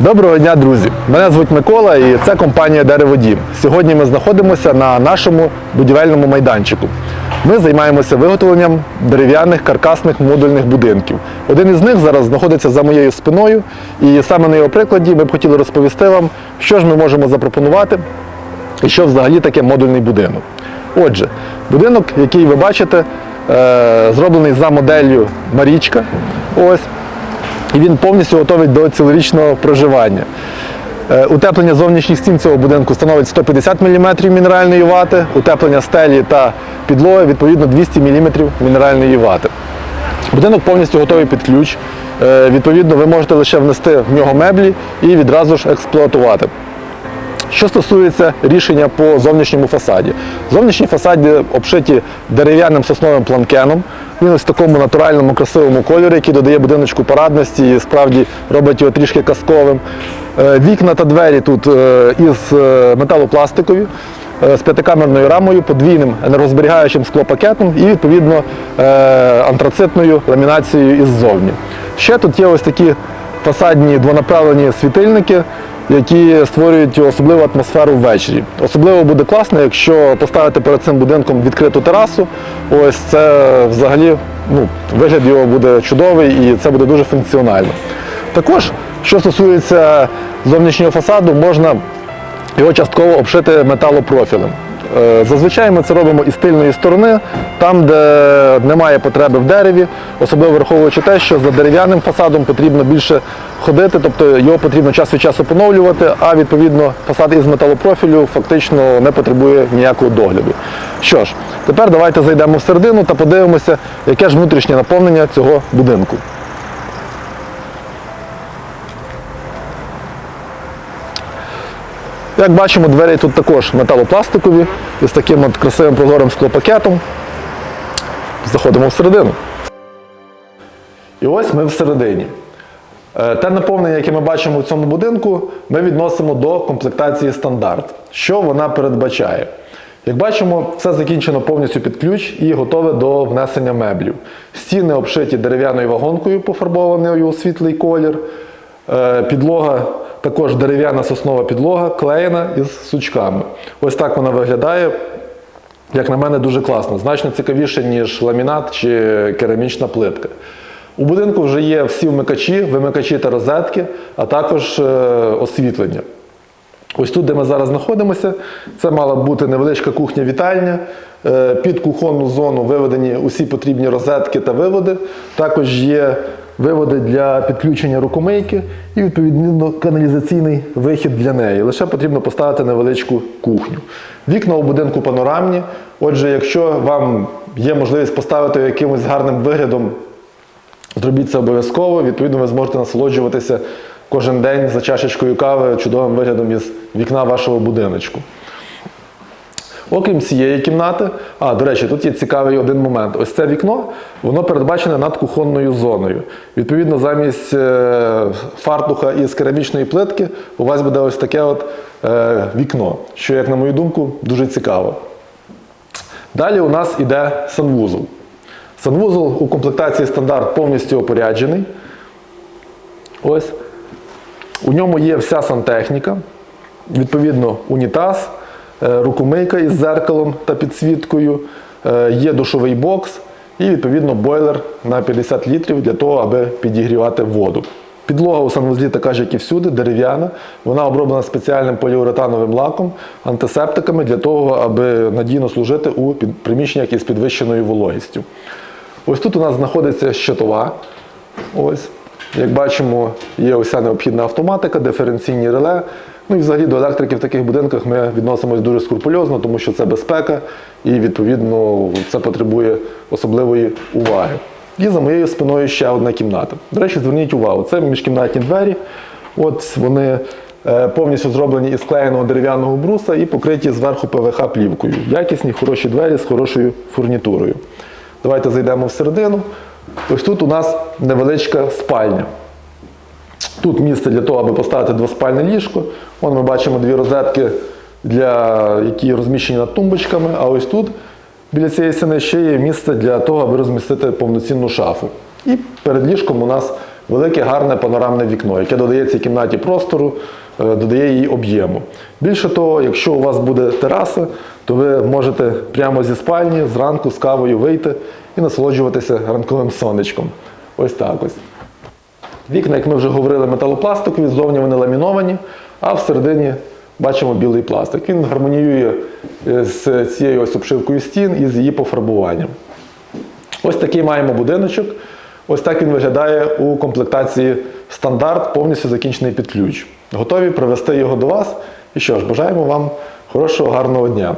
Доброго дня, друзі! Мене звуть Микола і це компанія Дереводім. Сьогодні ми знаходимося на нашому будівельному майданчику. Ми займаємося виготовленням дерев'яних каркасних модульних будинків. Один із них зараз знаходиться за моєю спиною, і саме на його прикладі ми б хотіли розповісти вам, що ж ми можемо запропонувати і що взагалі таке модульний будинок. Отже, будинок, який ви бачите, е, зроблений за моделлю Марічка. Ось. І він повністю готовий до цілорічного проживання. Е, Утеплення зовнішніх стін цього будинку становить 150 мм мінеральної вати, утеплення стелі та підлоги відповідно 200 мм мінеральної вати. Будинок повністю готовий під ключ. Е, Відповідно, ви можете лише внести в нього меблі і відразу ж експлуатувати. Що стосується рішення по зовнішньому фасаді. Зовнішні фасади обшиті дерев'яним сосновим планкеном. Він ось в такому натуральному красивому кольорі, який додає будиночку парадності і справді робить його трішки казковим. Е, Вікна та двері тут е, із е, металопластикові. З п'ятикамерною рамою, подвійним енергозберігаючим склопакетом і відповідно антрацитною ламінацією іззовні. Ще тут є ось такі фасадні двонаправлені світильники, які створюють особливу атмосферу ввечері. Особливо буде класно, якщо поставити перед цим будинком відкриту терасу. Ось це взагалі ну, вигляд його буде чудовий і це буде дуже функціонально. Також, що стосується зовнішнього фасаду, можна його частково обшити металопрофілем. Е, Зазвичай ми це робимо із тильної сторони, там, де немає потреби в дереві, особливо враховуючи те, що за дерев'яним фасадом потрібно більше ходити, тобто його потрібно час від часу поновлювати, а відповідно фасад із металопрофілю фактично не потребує ніякого догляду. Що ж, тепер давайте зайдемо всередину та подивимося, яке ж внутрішнє наповнення цього будинку. Як бачимо, двері тут також металопластикові із таким от красивим прозорим склопакетом. Заходимо всередину. І ось ми всередині. Е, Те наповнення, яке ми бачимо в цьому будинку, ми відносимо до комплектації стандарт. Що вона передбачає? Як бачимо, все закінчено повністю під ключ і готове до внесення меблів. Стіни обшиті дерев'яною вагонкою, пофарбованою у світлий колір. Е, Підлога також дерев'яна соснова підлога, клеєна із сучками. Ось так вона виглядає. Як на мене, дуже класно. Значно цікавіше, ніж ламінат чи керамічна плитка. У будинку вже є всі вмикачі, вимикачі та розетки, а також е, освітлення. Ось тут, де ми зараз знаходимося, це мала бути невеличка кухня-вітальня. Е, Під кухонну зону виведені усі потрібні розетки та виводи. Також є виводи для підключення рукомийки і відповідно каналізаційний вихід для неї. Лише потрібно поставити невеличку кухню. Вікна у будинку панорамні. Отже, якщо вам є можливість поставити якимось гарним виглядом Зробіть це обов'язково, відповідно, ви зможете насолоджуватися кожен день за чашечкою кави чудовим виглядом із вікна вашого будиночку. Окрім цієї кімнати, а, до речі, тут є цікавий один момент. Ось це вікно, воно передбачене над кухонною зоною. Відповідно, замість е, фартуха із керамічної плитки у вас буде ось таке от е, вікно, що, як на мою думку, дуже цікаво. Далі у нас іде санвузол. Санвузол у комплектації стандарт повністю опоряджений. Ось. У ньому є вся сантехніка, відповідно, унітаз, рукомийка із зеркалом та підсвіткою, е, є душовий бокс і, відповідно, бойлер на 50 літрів для того, аби підігрівати воду. Підлога у санвузлі така ж, як і всюди, дерев'яна. Вона оброблена спеціальним поліуретановим лаком, антисептиками для того, аби надійно служити у приміщеннях із підвищеною вологістю. Ось тут у нас знаходиться щитова. Ось. Як бачимо, є уся необхідна автоматика, диференційні реле. Ну і взагалі до електрики в таких будинках ми відносимось дуже скрупульозно, тому що це безпека і відповідно це потребує особливої уваги. І за моєю спиною ще одна кімната. До речі, зверніть увагу, це міжкімнатні двері. От вони е, повністю зроблені із склеєного дерев'яного бруса і покриті зверху ПВХ плівкою. Якісні, хороші двері з хорошою фурнітурою. Давайте зайдемо всередину. Ось тут у нас невеличка спальня. Тут місце для того, аби поставити двоспальне ліжко. Вон ми бачимо дві розетки, для, які розміщені над тумбочками. А ось тут, біля цієї стіни, ще є місце для того, аби розмістити повноцінну шафу. І перед ліжком у нас велике гарне панорамне вікно, яке додає цій кімнаті простору, е, додає їй об'єму. Більше того, якщо у вас буде тераса, то ви можете прямо зі спальні зранку з кавою вийти і насолоджуватися ранковим сонечком. Ось так ось. Вікна, як ми вже говорили, металопластикові, ззовні вони ламіновані, а всередині бачимо білий пластик. Він гармоніює е, з цією ось обшивкою стін і з її пофарбуванням. Ось такий маємо будиночок. Ось так він виглядає у комплектації стандарт, повністю закінчений під ключ. Готові привезти його до вас. І що ж, бажаємо вам хорошого, гарного дня.